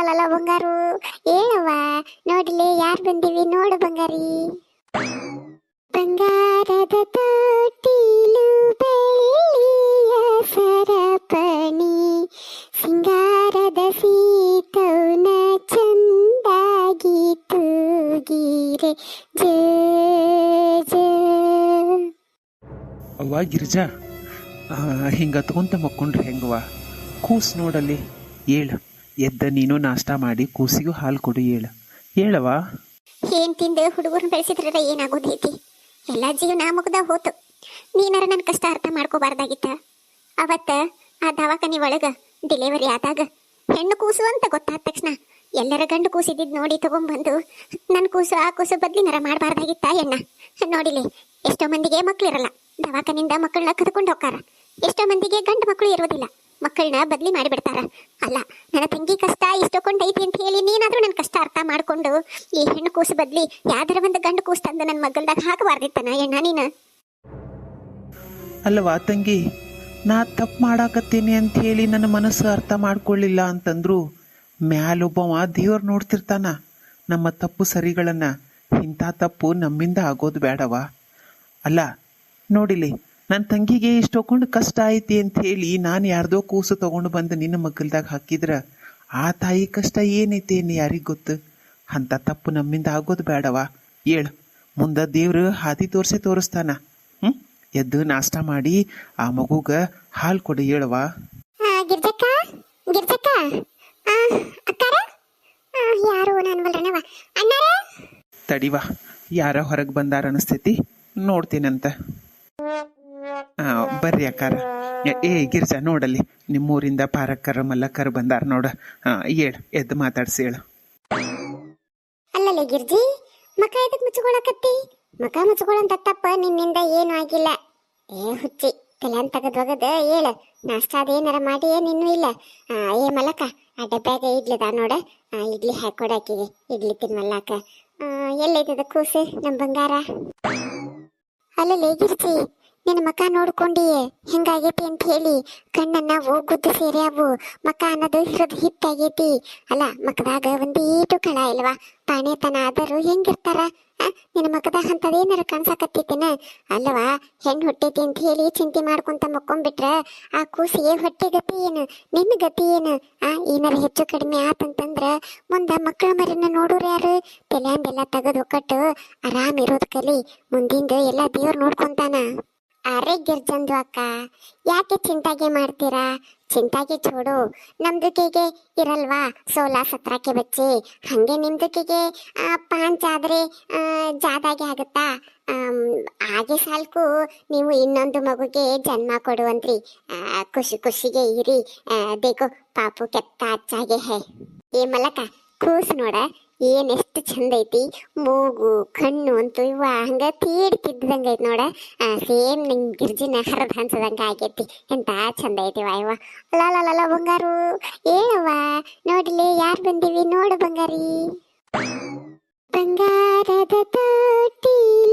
ಅಲ್ಲಲ್ಲ ಬಂಗಾರು. ಹೇಳವ್ವ, ನೋಡಿಲಿ ಯಾರು ಬಂದಿವಿ ನೋಡು ಬಂಗಾರಿ. ಬಂಗಾರದ ತೊಟ್ಟಿಲು ಬೆಳ್ಳಿಯ ಸರಪಣಿ, ಸಿಂಗಾರದ ಸೀತೌನ ಚಂದಾಗಿ ತೂಗಿರೆ ಜೋ ಜೋ. ಅವ್ವ, ಗಿರಿಜಾ ಹಿಂಗೆ ತಗೊಂತ ಮಕ್ಕೊಂಡ್ರೆ ಹೆಂಗವ್ವ? ಕೂಸ್ ನೋಡಲ್ಲಿ ಏಳು ಎದ್ದ ನೀನು ನಾಷ್ಟ ಮಾಡಿ ಕೂಸಿಗೂ ಹಾಲು ಕೊಡು ಹೇಳ. ಹೇಳವ್ವ? ಏನ್ ತಿಂದು ಹುಡುಗರು ಬೆಳೆಸಿದ್ರೆ ಏನಾಗೋದೈತಿ ಎಲ್ಲ ಜೀವನ ಮುಗ್ದ ಹೋತು. ನೀನಾರ ನನ್ನ ಕಷ್ಟ ಅರ್ಥ ಮಾಡ್ಕೋಬಾರ್ದಾಗಿತ್ತ. ಅವತ್ತ ಆ ದವಾಖಾನಿ ಒಳಗ ಡೆಲಿವರಿ ಆದಾಗ ಹೆಣ್ಣು ಕೂಸು ಅಂತ ಗೊತ್ತಾದ ತಕ್ಷಣ ಎಲ್ಲರ ಗಂಡು ಕೂಸಿದ್ದು ನೋಡಿ ತಗೊಂಡ್ಬಂದು ನನ್ನ ಕೂಸು ಆ ಕೂಸು ಬದ್ಲಿನಾರ ಮಾಡಬಾರ್ದಾಗಿತ್ತ ಎಣ್ಣ ನೋಡಿಲಿ, ಎಷ್ಟೋ ಮಂದಿಗೆ ಮಕ್ಳಿರಲ್ಲ. ದವಾಖಾನಿಂದ ಮಕ್ಕಳನ್ನ ಕದ್ಕೊಂಡು ಹೋಗ್ತಾರ. ಎಷ್ಟೋ ಮಂದಿಗೆ ಗಂಡು ಮಕ್ಕಳು ಇರೋದಿಲ್ಲ. ಮಕ್ಕಳನ್ನ ಬದ್ಲಿ ಮಾಡಿಬಿಡ್ತಾರ. ಅಲ್ಲ, ನನ್ನ ತಂಗಿ ಕಷ್ಟ ಇಷ್ಟೊಂಡೈತಿ ಅಂತ ಹೇಳಿ ನೀನಾದ್ರೂ ನನ್ನ ಕಷ್ಟ ಅರ್ಥ ಮಾಡ್ಕೊಂಡು ಈ ಹೆಣ್ಣು ಕೂಸು ಬದ್ಲಿ ಯಾವ್ದಾರ ಒಂದು ಗಂಡು ಕೂಸು ತಂದು ನನ್ನ ಮಗಲ್ದಾಗ ಹಾಕಬಾರ್ದಿತ್ತನ ಎಣ್ಣ ನೀನು? ಅಲ್ಲವಾ ತಂಗಿ? ನಾ ತಪ್ಪು ಮಾಡಾಕತ್ತೀನಿ ಅಂತ ಹೇಳಿ ನನ್ನ ಮನಸ್ಸು ಅರ್ಥ ಮಾಡ್ಕೊಳ್ಳಿಲ್ಲ ಅಂತಂದ್ರು ಮ್ಯಾಲೊಬ್ಬವ ದೇವ್ರು ನೋಡ್ತಿರ್ತಾನ ನಮ್ಮ ತಪ್ಪು ಸರಿಗಳನ್ನ. ಇಂಥ ತಪ್ಪು ನಮ್ಮಿಂದ ಆಗೋದು ಬೇಡವಾ? ಅಲ್ಲ, ನೋಡಿಲಿ ನನ್ನ ತಂಗಿಗೆ ಇಷ್ಟು ಇಷ್ಟೊಂದು ಕಷ್ಟ ಐತಿ ಅಂತ ಹೇಳಿ ನಾನು ಯಾರ್ದೋ ಕೂಸು ತಗೊಂಡು ಬಂದು ನಿನ್ನ ಮಗ್ಗಲ್ದಾಗ ಹಾಕಿದ್ರ ಆ ತಾಯಿ ಕಷ್ಟ ಏನೈತಿ ಏನು ಯಾರಿಗೆ ಗೊತ್ತು? ಅಂತ ತಪ್ಪು ನಮ್ಮಿಂದ ಆಗೋದು ಬೇಡವಾ ಹೇಳು ಮುಂದೆ ದೇವ್ರು ಹಾದಿ ತೋರಿಸೇ ತೋರಿಸ್ತಾನ. ಹ್ಞೂ ಎದ್ದು ನಾಷ್ಟ ಮಾಡಿ ಆ ಮಗುಗ ಹಾಲು ಕೊಡು ಹೇಳುವ ಗಿರ್ಜಕ್ಕ? ಗಿರ್ಜಕ್ಕ? ಆ, ಅಕ್ಕಾರ? ಆ, ಯಾರು ನಾನು ಬಲ್ರಣವ ಅಣ್ಣಾರ? ತಡಿವ ಯಾರ ಹೊರಗೆ ಬಂದಾರ ಅನಿಸ್ತೈತಿ. ನೋಡ್ತೀನಂತ. ಬರ್ರಿ ಅಕ್ಕಾರ. ಏ- ಗಿರ್ಜಾ, ನೋಡಲ್ಲಿ. ನಿಮ್ಮೂರಿಂದ ಪಾರಕ್ಕರ, ಮಲ್ಲಕ್ಕರ ಬಂದಾರ ನೋಡ. ಹೇಳು ಎದ್ದು ಮಾತಾಡ್ಸಿ ಹೇಳು. ಅಲ್ಲಲ್ಲೇ ಗಿರ್ಜಿ, ಮಕ ಎದಕ್ ಮುಚ್ಕೊಳಕತ್ತಿ? ಮಕ ಮುಚ್ಕೊಳಂತ ತಪ್ಪ ನಿನ್ನಿಂದ ಏನು ಆಗಿಲ್ಲ. ಏ, ಹುಚ್ಚಿ ತಲೆನ್ ತೆಗೆದು ಒಗದ ಹೇಳ. ನಾಷ್ಟ ಅದೇನಾರ ಮಾಡಿ ಏನಿನ್ನೂ ಇಲ್ಲ. ಏ ಮಲಕ ಆ ಡಬ್ಯಾಗ ಇಡ್ಲಿದ ನೋಡ. ಇಡ್ಲಿ ಹಾಕೊಡಾಕಿಗೆ ಇಡ್ಲಿ ತಿನ್ಮಲ್ಲಾಕ ಎಲ್ಲ ಎಲ್ಲೈತದ ಕೂಸು ನಮ್ಮ ಬಂಗಾರ? ಅಲ್ಲಲ್ಲೇ ಗಿರ್ಜಿ ನಿನ್ನ ಮಕ ನೋಡ್ಕೊಂಡಿಯೇ? ಹೆಂಗಾಗೈತಿ ಅಂತ ಹೇಳಿ ಕಣ್ಣನ್ನ ಗುದ್ದು ಸೇರ್ಯಾವು. ಮಕ ಅನ್ನೋದು ಹಿರಿದು ಹಿಟ್ಟಾಗೈತಿ. ಅಲ್ಲ, ಮಕದಾಗ ಒಂದೀಟು ಕಳ ಇಲ್ವಾ? ಪಾಣೆತನ ಆದರೂ ಹೆಂಗಿರ್ತಾರ? ನಿನ್ನ ಮಕದಾಗ ಅಂತದೇನಾರ ಕಾಣ್ಸಾಕತ್ತೈತೇನ? ಅಲ್ಲವಾ, ಹೆಣ್ಣು ಹೊಟ್ಟೈತಿ ಅಂತ ಹೇಳಿ ಚಿಂತೆ ಮಾಡ್ಕೊಂತ ಮಕ್ಕೊಂಡ್ಬಿಟ್ರ ಆ ಕೂಸಿಗೆ ಹೊಟ್ಟೆ ಗತಿ ಏನು? ನಿನ್ನ ಗತಿ ಏನು? ಆ, ಏನಾರ ಹೆಚ್ಚು ಕಡಿಮೆ ಆತಂತಂದ್ರ ಮುಂದ ಮಕ್ಕಳ ಮರಿನ ನೋಡೋರು ಯಾರು? ತಲೆಯಂದೆಲ್ಲ ತೆಗೆದು ಒಕ್ಕಟ್ಟು ಆರಾಮ್ ಇರೋದು ಕಲಿ. ಮುಂದಿಂದ ಎಲ್ಲ ದೇವ್ರು ನೋಡ್ಕೊಂತಾನ. ಅರೆ ಗಿರ್ಜಂದು ಅಕ್ಕ. ಯಾಕೆ ಚಿಂತಾಗೆ ಮಾಡ್ತೀರಾ? ಚಿಂತಾಗೆ ಚೋಡು ನಮ್ದುಕೆಗೆ ಇರಲ್ವಾ? ಸೋಲಾ ಸತ್ರಕ್ಕೆ ಬಚ್ಚಿ. ಹಂಗೆ ನಿಮ್ದುಕೆಗೆ ಪಾಂಚ್ ಆದ್ರೆ ಜಾದಾಗೆ ಆಗುತ್ತಾ? ಹಾಗೆ ಸಾಲ್ಕು, ನೀವು ಇನ್ನೊಂದು ಮಗುಗೆ ಜನ್ಮ ಕೊಡುವಂತ್ರಿ. ಖುಷಿ ಖುಷಿಗೆ ಇರಿ. ದೇಖೋ, ಪಾಪು ಕೆತ್ತ ಅಚ್ಚಾಗೆ ಹೇ. ಏ ಮಲಕ ಕೂಸ್ ನೋಡ. ಏನ್ ಎಷ್ಟು ಚಂದ ಐತಿ? ಮೂಗು, ಕಣ್ಣು ಅಂತೂ ಇವ ಹಂಗ ತೀಡ್ತಿದ್ದಂಗ ಐತಿ ನೋಡ. ಸೇಮ್ ನಿಂಗೆ ಗಿರ್ಜಿನ ನಹರ ಹಂಚದಂಗ ಆಗೈತಿ. ಎಂತ ಚಂದ ಐತಿ ವಾ ಇವ ಅಲ್ಲ ಬಂಗಾರು ಏನವ್ವ ನೋಡಿಲಿ, ಯಾರು ಬಂದಿವಿ ನೋಡು ಬಂಗಾರಿ. ಬಂಗಾರದ ತೊಟ್ಟಿಲು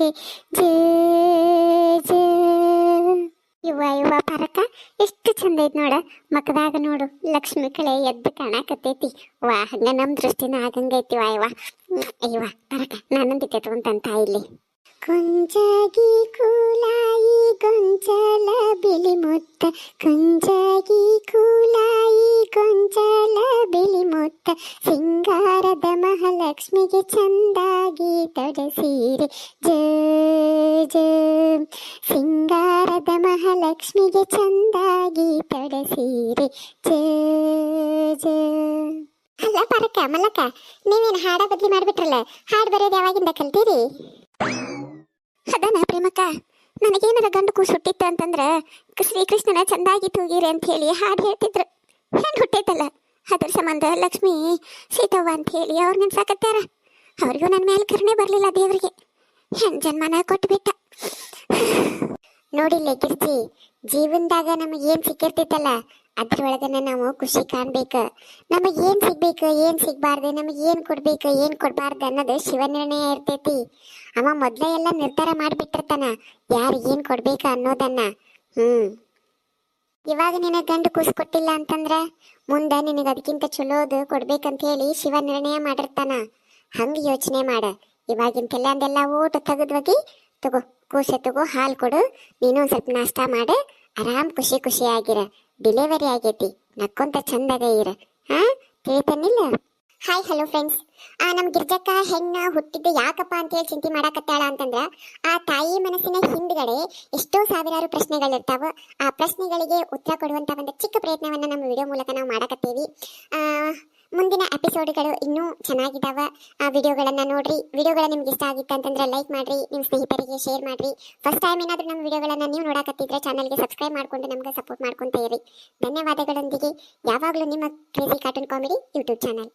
ಜ, ಜೇ. ಇವ ಇವ ಪರಕ ಎಷ್ಟು ಚಂದ ಐತಿ ನೋಡ. ಮಕದಾಗ ನೋಡು, ಲಕ್ಷ್ಮಿ ಕಳೆ ಎದ್ದು ಕಾಣಕತ್ತೈತಿ. ವಾ, ಹಂಗ ನಮ್ಮ ದೃಷ್ಟಿನ ಆಗಂಗೈತಿ ವಾ ಇವ ಇವ ಪರಕ ನಾನಂದಿತ್ತೆ ತಗೊಂತಂತ ಇಲ್ಲಿ. ಕುಂಜಗಿ ಕೂಲಾಯಿ ಗೊಂಚಲ ಬಿಳಿ ಮುತ್ತ. ಕುಂಜಗಿ ಕೂಲಾಯಿ ಗೊಂಚಲ ಬಿಳಿ ಮುತ್ತ. ಸಿಂಗಾರದ ಮಹಾಲಕ್ಷ್ಮಿಗೆ ಚಂದಾಗಿ ತೊಡಸೀರೆ. ಜ ಜ. ಸಿಂಗಾರದ ಮಹಾಲಕ್ಷ್ಮಿಗೆ ಚಂದಾಗಿ ತೊಡಸೀರೆ. ಜ ಜ. ಅಲ್ಲ ಪರಕ ಮಲ್ಲಕ ನೀವೇನು ಹಾಡ ಬದಲಿ ಮಾಡ್ಬಿಟ್ರಲ್ಲ? ಹಾಡು ಬರೆಯೋದು ಯಾವಾಗಿಂದ ಕಲ್ತೀರಿ? ಅದನ ಪ್ರೇಮಕ್ಕ, ನನಗೇನಾರ ಗಂಡು ಕೂಸು ಹುಟ್ಟಿತ್ತು ಅಂತಂದ್ರ ಶ್ರೀಕೃಷ್ಣನ ಚಂದಾಗಿ ತೂಗಿರಿ ಅಂತ ಹೇಳಿ ಹಾಡು ಹೇಳ್ತಿದ್ರು. ಹೆಣ್ಣು ಹುಟ್ಟೈತಲ್ಲ, ಅದ್ರ ಸಂಬಂಧ ಲಕ್ಷ್ಮಿ, ಸೀತವ್ವ ಅಂತ ಹೇಳಿ ಅವ್ರು ನೆನ್ಸಾಕತ್ತಾರ ಅವ್ರಿಗೂ ನನ್ನ ಮೇಲೆ ಕರುಣೆ ಬರಲಿಲ್ಲ ದೇವರಿಗೆ. ಹೆಣ್ ಜನ್ಮನ ಕೊಟ್ಬಿಟ್ಟ. ನೋಡಿಲ್ಲ ಗಿರ್ಜಿ ಜೀವನದಾಗ ನಮಗೆ ಏನು ಸಿಕ್ಕಿರ್ತೈತಲ್ಲ ಅದ್ರೊಳಗನ ನಾವು ಖುಷಿ ಕಾಣ್ಬೇಕು. ನಮಗೆ ಏನ್ ಸಿಗ್ಬೇಕು, ಏನ್ ಸಿಗ್ಬಾರ್ದು, ನಮಗೆ ಏನು ಕೊಡ್ಬೇಕು, ಏನ್ ಕೊಡ್ಬಾರ್ದು ಅನ್ನೋದು ಶಿವ ನಿರ್ಣಯ ಇರ್ತೈತಿ. ಅವ ಮೊದ್ಲೇ ಎಲ್ಲ ನಿರ್ಧಾರ ಮಾಡಿಬಿಟ್ಟಿರ್ತಾನ. ಯಾರು ಏನು ಕೊಡ್ಬೇಕು ಅನ್ನೋದನ್ನ. ಹ್ಮ್. ಇವಾಗ ನಿನಗೆ ಗಂಡು ಕೂಸು ಕೊಟ್ಟಿಲ್ಲ ಅಂತಂದ್ರ ಮುಂದೆ ನಿನಗೆ ಅದಕ್ಕಿಂತ ಚಲೋದು ಕೊಡ್ಬೇಕಂತ ಹೇಳಿ ಶಿವ ನಿರ್ಣಯ ಮಾಡಿರ್ತಾನ. ಹಂಗೆ ಯೋಚನೆ ಮಾಡ. ಇವಾಗಿನ ಅಂದೆಲ್ಲ ಊಟ ತೆಗೆದ್ವಾಗಿ ತಗೋ, ಕೂಸೆ ತಗೋ ಹಾಲು ಕೊಡು, ನೀನು ಸ್ವಲ್ಪ ನಾಷ್ಟ ಮಾಡು, ಆರಾಮ್ ಖುಷಿ ಖುಷಿ ಆಗಿರ. ಡಿಲಿವರಿ ಆಗೈತಿ. ನಕ್ಕೊಂತ ಚಂದದ ಇರ. ಹಾ? ತಿಳಿತನಿಲ್ಲ? ಹಾಯ್ ಹಲೋ ಫ್ರೆಂಡ್ಸ್ ಆ, ನಮ್ ಗಿರ್ಜಕ್ಕ ಹೆಣ್ಣ ಹುಟ್ಟಿದ್ದು ಯಾಕಪ್ಪ ಅಂತ ಹೇಳಿ ಚಿಂತೆ ಮಾಡಾಕತ್ತಾಳ ಅಂತಂದ್ರ, ಆ ತಾಯಿ ಮನಸ್ಸಿನ ಹಿಂದ್ಗಡೆ ಎಷ್ಟೋ ಸಾವಿರಾರು ಪ್ರಶ್ನೆಗಳಿರ್ತಾವ. ಆ ಪ್ರಶ್ನೆಗಳಿಗೆ ಉತ್ತರ ಕೊಡುವಂತ ಒಂದು ಚಿಕ್ಕ ಪ್ರಯತ್ನವನ್ನ ನಮ್ಮ ವಿಡಿಯೋ ಮೂಲಕ ನಾವು ಮಾಡಕತ್ತೀವಿ. ಮುಂದಿನ ಎಪಿಸೋಡ್ಗಳು ಇನ್ನೂ ಚೆನ್ನಾಗಿದ್ದಾವ ಆ ವಿಡಿಯೋಗಳನ್ನು ನೋಡ್ರಿ. ವಿಡಿಯೋಗಳ ನಿಮ್ಗೆ ಇಷ್ಟ ಆಗಿತ್ತು ಅಂತಂದ್ರೆ ಲೈಕ್ ಮಾಡ್ರಿ ನಿಮ್ಮ ಸ್ನೇಹಿತರಿಗೆ ಶೇರ್ ಮಾಡ್ರಿ. ಫಸ್ಟ್ ಟೈಮ್ ಏನಾದರೂ ನಮ್ಮ ವಿಡಿಯೋಗಳನ್ನು ನೀವು ನೋಡಕತ್ತಿದ್ರೆ ಚಾನಲ್ಗೆ ಸಬ್ಸ್ಕ್ರೈಬ್ ಮಾಡ್ಕೊಂಡು ನಮ್ಗೆ ಸಪೋರ್ಟ್ ಮಾಡ್ಕೊಂತ ಇರಿ. ಧನ್ಯವಾದಗಳೊಂದಿಗೆ. ಯಾವಾಗಲೂ ನಿಮ್ಮ crazy cartoon comedy YouTube channel